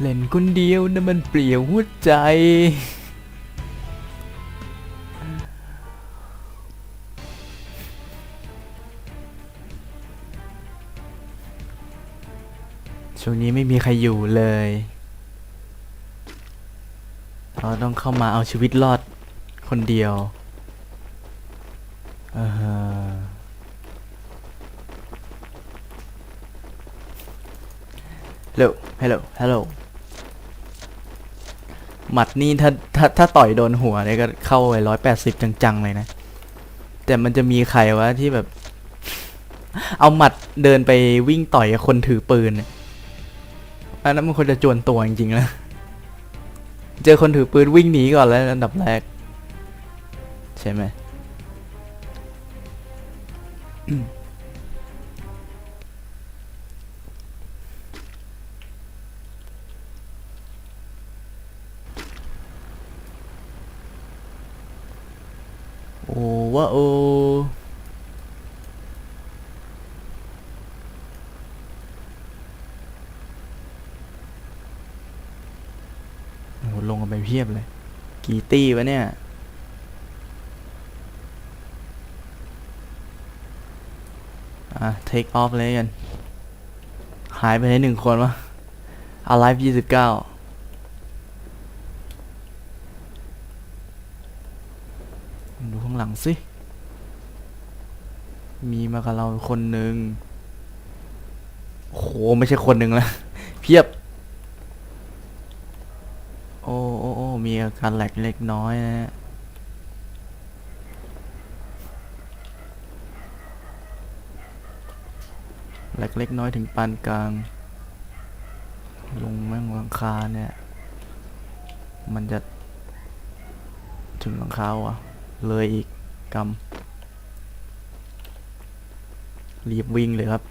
เล่นคนเดียวนะมันเปลี่ยวหัวใจ ช่วงนี้ไม่มีใครอยู่เลย เราต้องเข้ามาเอาชีวิตรอดคนเดียวอ่าฮะฮัลโหลฮัลโหลฮัลโหล หมัดนี่ถ้าถ้าถ้าต่อยโดนหัวเนี่ยก็เข้าไปร้อยแปดสิบจังๆเลยนะ แต่มันจะมีใครวะที่แบบ เอาหมัดเดินไปวิ่งต่อยกับคนถือปืนอันนั้นมันควรจะจวนตัวจริงๆนะเจอคนถือปืนวิ่งหนีก่อนแล้วอันดับแรก ใช่ไหม ว่าโอโอ้โหลงกันไปเพียบเลย กี่ตี้วะเนี่ย อะ take off เลยกัน หายไปไหนหนึ่งคนวะ alive ยี่สิบเก้าดู ข้างหลังสิ มีมากับเราคนหนึ่งโหไม่ใช่คนหนึ่งละเพียบ โอ้โอ้โอ้มีอาการแหลกเล็กน้อยนะฮะแหลกเล็กน้อยถึงปานกลาง ลงแม่งหลังคาเนี่ย มันจะถึงหลังคาอะ เลยอีกกำรีบวิ่งเลยครับ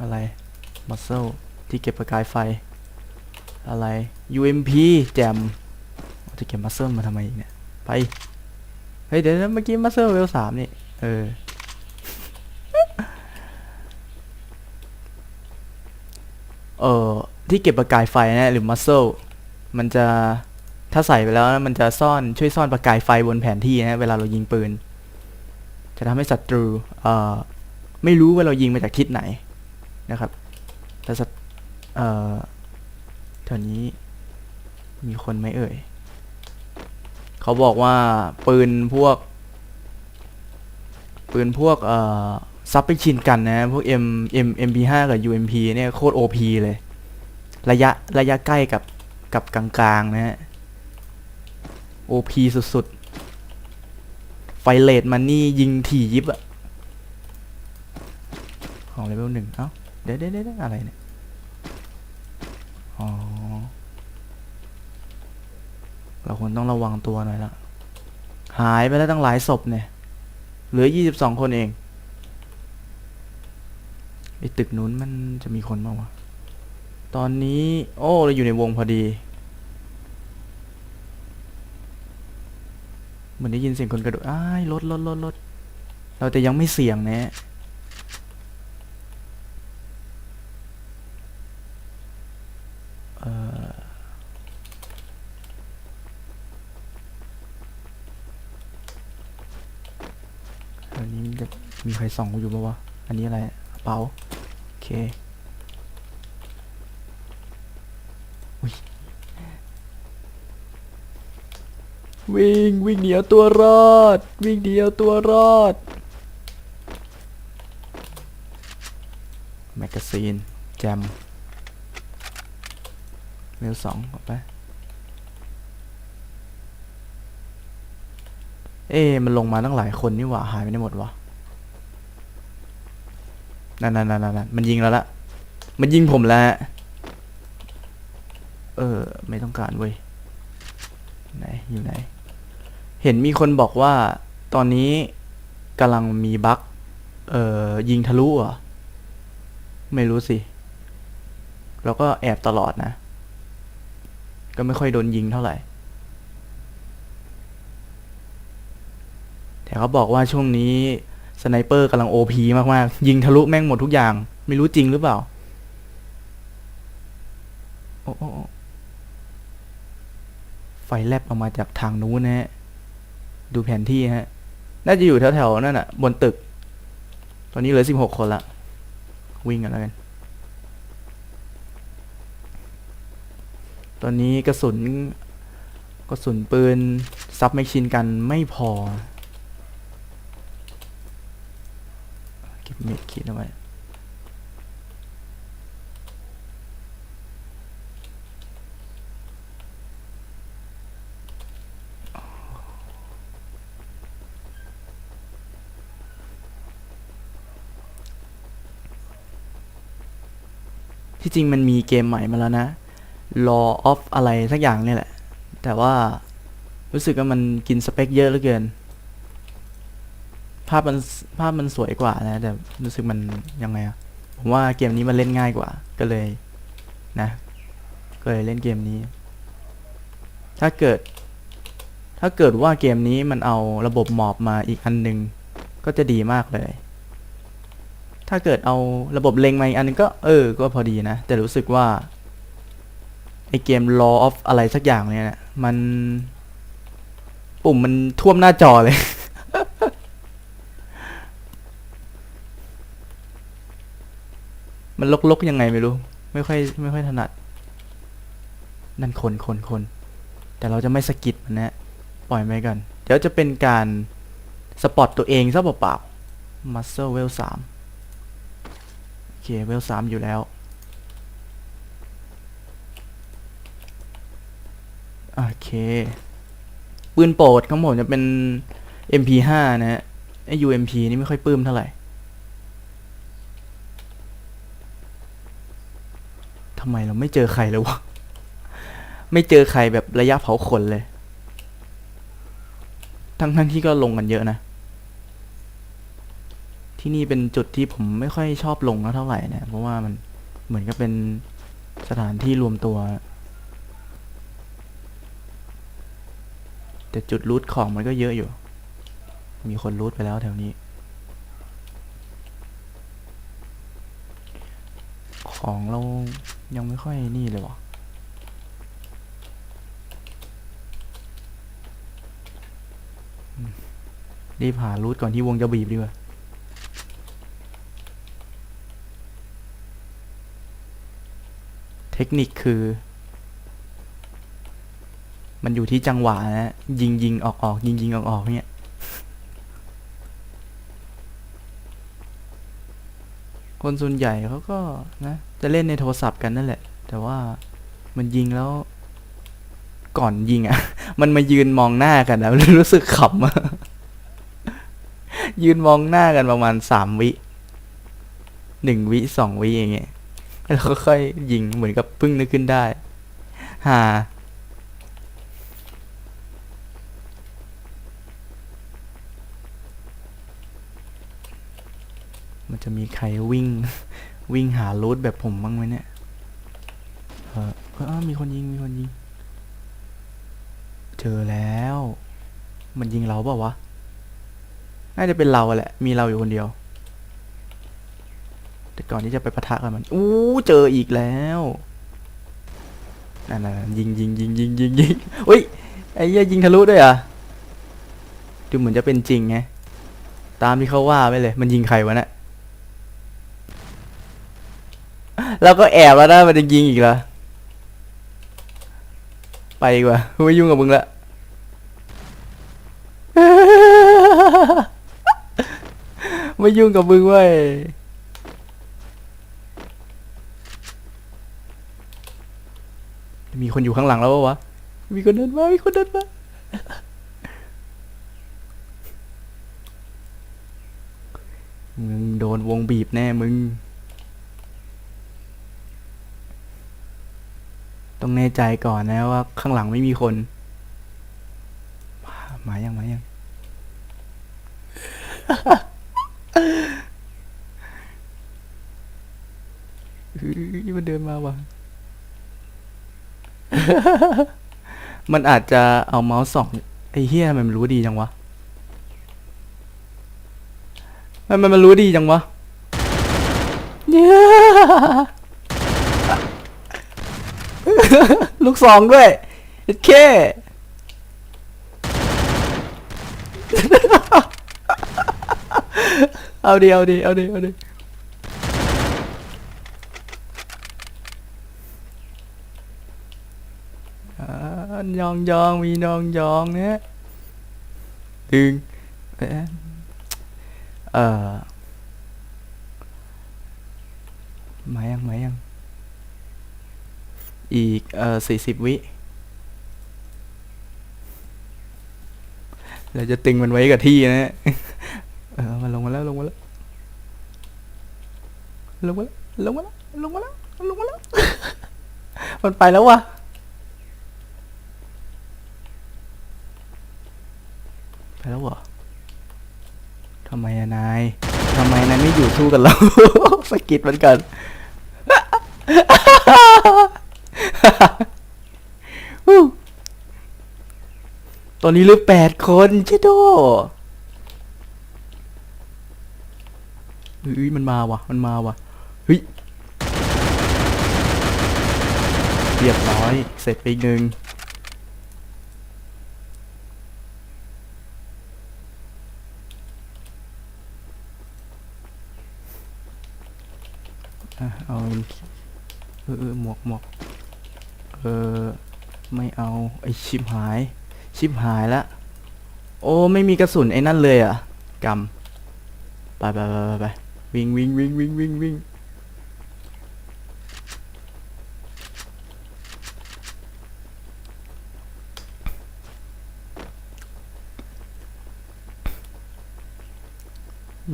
อะไร มัสเซลที่เก็บประกายไฟ อะไร UMP แจมจะเก็บมัสเซลมาทำไมเนี่ย ไป เฮ้ย เดี๋ยวนะเมื่อกี้มัสเซลเวลสามนี่ เอออ ที่เก็บประกายไฟนะหรือมัสเซลมันจะถ้าใส่ไปแล้วมันจะซ่อนช่วยซ่อนประกายไฟบนแผนที่นะเวลาเรายิงปืน จะทำให้ศัตรูเอ่อไม่รู้ว่าเรายิงมาจากทิศไหนนะครับแต่ศัตเอ่อแถวนี้มีคนไหมเอ่ย เขาบอกว่าปืนพวก ปืนพวกเอ่อซับไปชินกันนะ พวก M M MP5 กับ UMP เนี่ยโคตร OP เลย ระยะระยะใกล้กับกับกลางๆนะฮะ OP สุดๆ ไฟเลทมันนี่ยิงถี่ยิบอะของเลเวลหนึ่งเอ้า เดี๋ยวเดี๋ยวเดี๋ยวอะไรเนี่ย อ๋อ เราควรต้องระวังตัวหน่อยละ หายไปแล้วตั้งหลายศพเนี่ย เหลือยี่สิบสองคนเอง ไอตึกนู้นมันจะมีคนบ้างวะ ตอนนี้ โอ้เราอยู่ในวงพอดี เหมือนได้ยินเสียงคนกระโดดอ้ายรถรถรถรถเราแต่ยังไม่เสี่ยงนะเอ่ออันนี้จะมีใครส่องกูอยู่ปะวะ อันนี้อะไรเป๋าโอเค วิ่งวิ่งเหนียวตัวรอด วิ่งเดียวตัวรอด แมกกาซีน แจมเมลสองออกไป เอ๊มันลงมาตั้งหลายคนนี่หว่า หายไปไหนหมดวะนั่นนั่นนั่นนั่นมันยิงแล้วละ มันยิงผมแล้ว เออ ไม่ต้องการเว้ย ไหน อยู่ไหน เห็นมีคนบอกว่าตอนนี้กำลังมีบั๊กเอ่อยิงทะลุเหรอะไม่รู้สิ เราก็แอบตลอดนะ ก็ไม่ค่อยโดนยิงเท่าไหร่ แต่เขาบอกว่าช่วงนี้สไนเปอร์กำลังโอพีมาก ๆ ยิงทะลุแม่งหมดทุกอย่าง ไม่รู้จริงหรือเปล่าโอ้โอ้ไฟแลบออกมาจากทางนู้นนะฮะ ดูแผนที่ฮะ น่าจะอยู่แถวๆนั่นน่ะบนตึก ตอนนี้เหลือสิบหกคนละ วิ่งกันแล้วกัน ตอนนี้กระสุนกระสุนปืน ซับแมชชีนกันไม่พอ เก็บเม็ดคิดเอาไว้ ที่จริงมันมีเกมใหม่มาแล้วนะ Law of อะไรสักอย่างเนี่ยแหละ แต่ว่ารู้สึกว่ามันกินสเปคเยอะเหลือเกิน ภาพมันภาพมันสวยกว่านะ แต่รู้สึกมันยังไงอะผมว่าเกมนี้มันเล่นง่ายกว่า ก็เลยนะ ก็เลยเล่นเกมนี้ ถ้าเกิด ถ้าเกิดว่าเกมนี้มันเอาระบบหมอบมาอีกอันหนึ่งก็จะดีมากเลย ถ้าเกิดเอาระบบเล็งมาอีกอันนึงก็เออ ก็พอดีนะ แต่รู้สึกว่า ไอเกม Law of อะไรสักอย่างเนี่ยนะมัน ปุ่มมันท่วมหน้าจอเลย มันลกๆ ยังไงไม่รู้ ไม่ค่อยไม่ค่อยถนัด นั่นคนคนคนแต่เราจะไม่สกิดมันนะปล่อยไปก่อน เดี๋ยวจะเป็นการ สปอตตัวเองซะเปล่าๆ Muscle Well สาม เคเวลสามอยู่แล้วโอเคปืนโปรดของผมจะเป็น MP5 นะฮะไอ้ UMP นี่ไม่ค่อยปลื้มเท่าไหร่ทำไมเราไม่เจอใครเลยวะ ไม่เจอใครแบบระยะเผาขนเลย ทั้งทั้งที่ก็ลงกันเยอะนะ ที่นี่เป็นจุดที่ผมไม่ค่อยชอบลงเท่าไหร่นะเพราะว่ามันเหมือนกับเป็นสถานที่รวมตัว แต่จุดรูทของมันก็เยอะอยู่ มีคนรูทไปแล้วแถวนี้ ของเรายังไม่ค่อยนี่เลยวะรีบหารูทก่อนที่วงจะบีบดีกว่า เทคนิคคือ มันอยู่ที่จังหวะนะยิงยิงออกออกยิงยิงออกออกเนี่ยคนส่วนใหญ่เขาก็นะ จะเล่นในโทรศัพท์กันนั่นแหละ แต่ว่ามันยิงแล้ว ก่อนยิงอะ่ะ มันมายืนมองหน้ากันแล้วรู้สึกขำยืนมองหน้ากันประมาณสามวิหนึ่งวิสองวิอย่างเงี้ย แล้วก็ค่อยยิงเหมือนกับเพิ่งนึกขึ้นได้ฮามันจะมีใครวิ่ง วิ่งหารูทแบบผมบ้างไหมเนี่ย เออเออมีคนยิง มีคนยิง เจอแล้ว มันยิงเราเปล่าวะ น่าจะเป็นเราแหละ มีเราอยู่คนเดียว แต่ก่อนที่จะไปปะทะกับมัน อู้เจออีกแล้วนั่นน่ะยิงยิงยิงยิงยิงยิงอุ้ยไอ้เหี้ยยิงทะลุด้วยอะดูเหมือนจะเป็นจริงไงตามที่เขาว่าไปเลย มันยิงใครวะเนะี่ยแล้วก็แอบแล้วนะมันจะยิงอีกเหรอไปดีกว่าไม่ยุ่งกับมึงละไม่ยุ่งกับมึงเว้ย มีคนอยู่ข้างหลังแล้วปะวะ มีคนเดินมา มีคนเดินมา มึงโดนวงบีบแน่มึง ต้องแน่ใจก่อนนะว่าข้างหลังไม่มีคน มามายังมายังเฮ้ยมันเดินมาว่ะ มันอาจจะเอาเมาส์สองไอ้เฮียมันรู้ดีจังวะทำไมมันรู้ดีจังวะเนี่ยลูกสองด้วยโอเคเอาดิเอาดิเอาดิเอาดิ ยองยองมีนองยองเนี่ยดึงเอ๊ะเอ่อมายังมายัง อีก เออสี่สิบวิเราจะตึงมันไว้กับที่นะเออมันลงมาแล้วลงมาแล้วลงมาแล้วลงมาแล้วลงมาแล้วลงมาแล้วมันไปแล้ววะไป แล้วเหรอทำไมอะนายทำไมนายไม่อยู่สู้กันเราสกิดมันกันตอนนี้เหลือแปดคนเชโดเฮ้ยมันมาว่ะ มันมาว่ะ เฮ้ย เรียบร้อย เสร็จไปหนึ่งอะเอาเออเออหม วกหมวกเออไม่เอาไอชิบหาย ชิบหายละโอ้ไม่มีกระสุนไอ้นั่นเลยอะกำไปไปไปไปไปวิ่งวิ่งวิ่งวิ่งวิ่งวิ่ง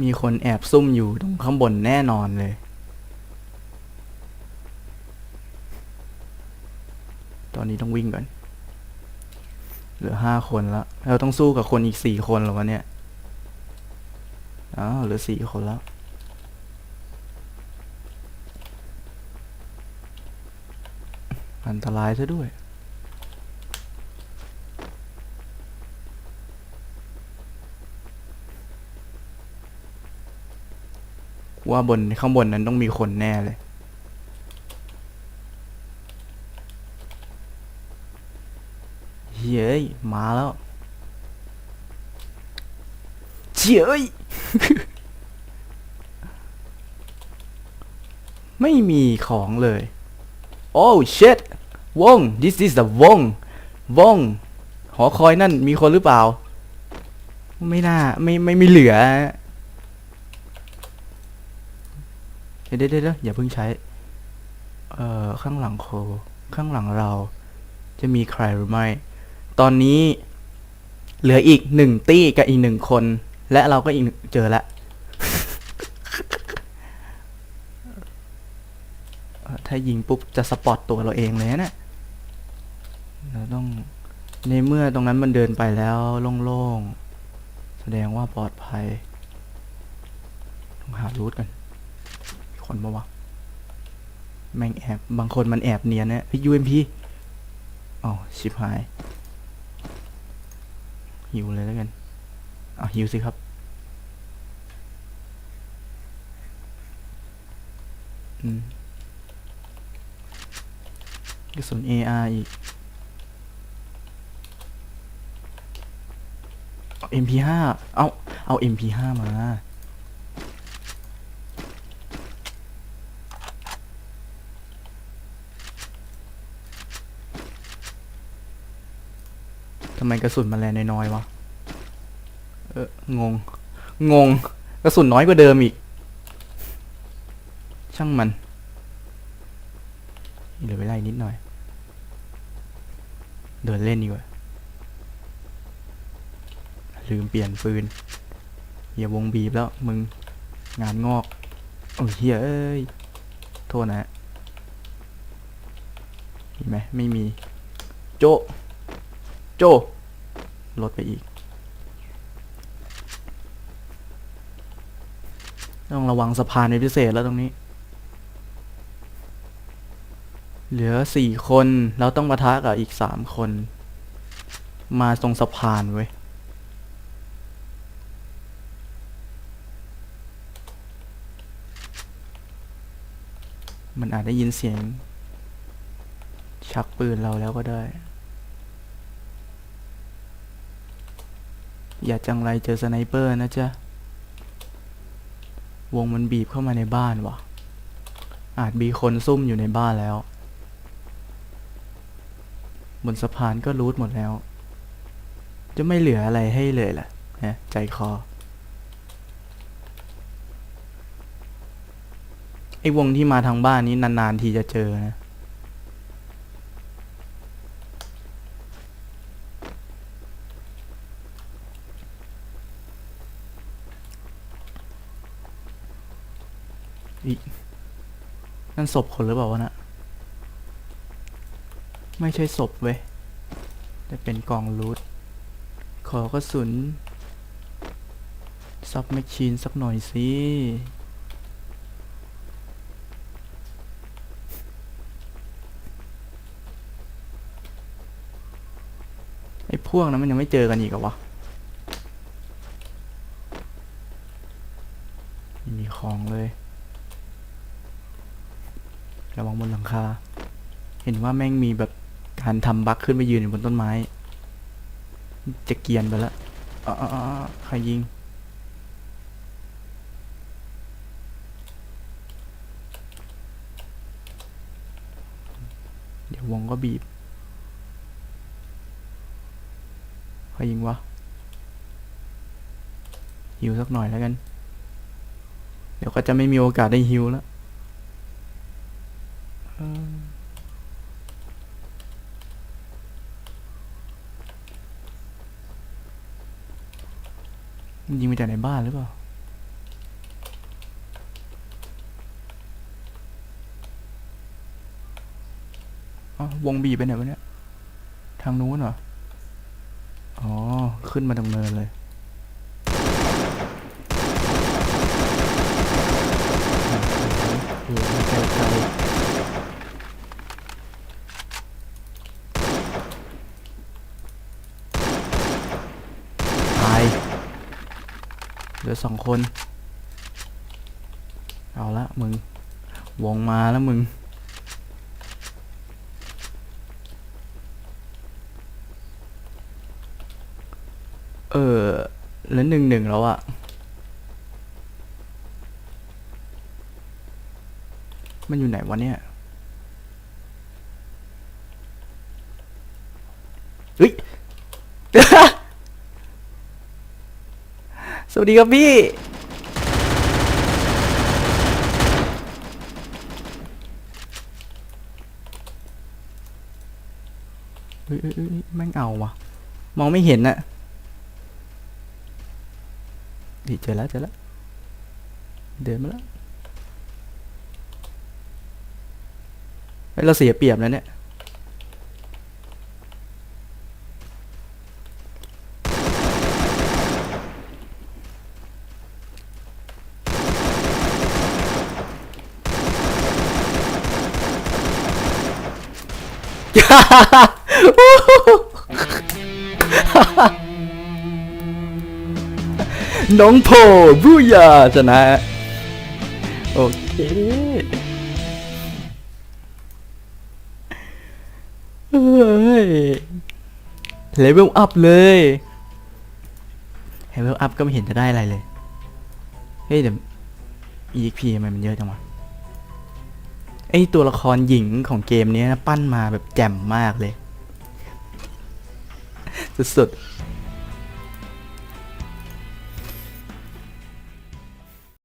มีคนแอบซุ่มอยู่ตรงข้างบนแน่นอนเลย ตอนนี้ต้องวิ่งก่อน เหลือห้าคนแล้ว เราต้องสู้กับคนอีกสี่คนหรอวะเนี่ยอ้าวเหลือสี่คนแล้ว อันตรายซะด้วยว่าบนข้างบนนั้นต้องมีคนแน่เลย เย้ยมาแล้วเจ้ยไม่มีของเลย โอ้ shit วง this is the วง วง หอคอยนั่นมีคนหรือเปล่า ไม่น่า ไม่ไม่มีเหลือ เดี๋ยวเดี๋ยวอย่าเพิ่งใช้ เอ่อ ข้างหลังโค ข้างหลังเรา จะมีใครหรือไม่ ตอนนี้เหลืออีกหนึ่งตี้กับอีกหนึ่งคน และเราก็อีกเจอแล้วถ้ายิงปุ๊บจะสปอตตัวเราเองเลยนะเราต้องในเมื่อตรงนั้นมันเดินไปแล้วโล่งๆ แสดงว่าปลอดภัยต้องหารูทกันคนมาวะ แม่งแอบ บางคนมันแอบเนียนเนี่ยูเฮ้ย UMP อ๋อชิบหาย หิวเลยแล้วกันเอาหิวสิครับอืมกระสุน AR อีกเอา MP5 เอาเอา MP5 มาำไมกระสุนมันแรงน้อยๆวะ เอองง งง กระสุนน้อยกว่าเดิมอีก ช่างมัน เหลือเวลาอีกนิดหน่อย เดินเล่นดีกว่า ลืมเปลี่ยนปืนอย่าวงบีบแล้วมึง งานงอก โอ้ยเฮ้ยเอ้ยโทษนะมีไหมไม่มี โจ โจ ลดไปอีก ต้องระวังสะพานในพิเศษแล้วตรงนี้ เหลือสี่คนแล้วต้องปะทะกับอีกสามคน มาตรงสะพานเว้ยมันอาจได้ยินเสียง ชักปืนเราแล้วก็ได้ อย่าจังไรเจอสไนเปอร์นะจ๊ะ วงมันบีบเข้ามาในบ้านวะอาจมีคนซุ่มอยู่ในบ้านแล้ว บนสะพานก็รูทหมดแล้ว จะไม่เหลืออะไรให้เลยล่ะนะใจคอ ไอ้วงที่มาทางบ้านนี้นานๆทีจะเจอนะ อีนั่นศพคนหรือเปล่าวะนะไม่ใช่ศพเว้ยแต่เป็นกองรูทขอกระสุนซับแมชชีนสักหน่อยสิไอ้พวกนั้นมันยังไม่เจอกันอีกเหรอวะมีของเลย ระวังบนหลังคา เห็นว่าแม่งมีแบบการทำบั๊กขึ้นไปยืนอยู่บนต้นไม้ จะเกียนไปแล้วอ๋อใครยิง เดี๋ยววงก็บีบ ใครยิงวะฮิวสักหน่อยแล้วกัน เดี๋ยวก็จะไม่มีโอกาสได้ฮิวแล้ว ยิงมาจากในบ้านหรือเปล่า อ๋อ วงบีไปไหนวะเนี่ย ทางนู้นเหรอ อ๋อ ขึ้นมาตรงเนินเลยอยู่ไกลไกลตาย เหลือสองคน เอาละมึง วงมาแล้วมึง เออแล้วหนึ่งหนึ่งแล้วอะมันอยู่ไหนวะเนี่ยเฮ้ย สวัสดีครับพี่เฮ้ยเฮ้ยเฮ้ยแม่งเอาวะมองไม่เห็นน่ะนี่เจอแล้วเจอแล้ว เดินมาแล้วเฮ้ยเราเสียเปรียบแล้วเนี่ย น้องโพบูยาชนะ โอเคเฮ้ยเลเวลอัพเลยเลเวลอัพก็ไม่เห็นจะได้อะไรเลย เฮ้ยเดี๋ยว EXP ทำไมมันเยอะจังวะ ไอตัวละครหญิงของเกมนี้นะ ปั้นมาแบบแจ่มมากเลย สุดๆ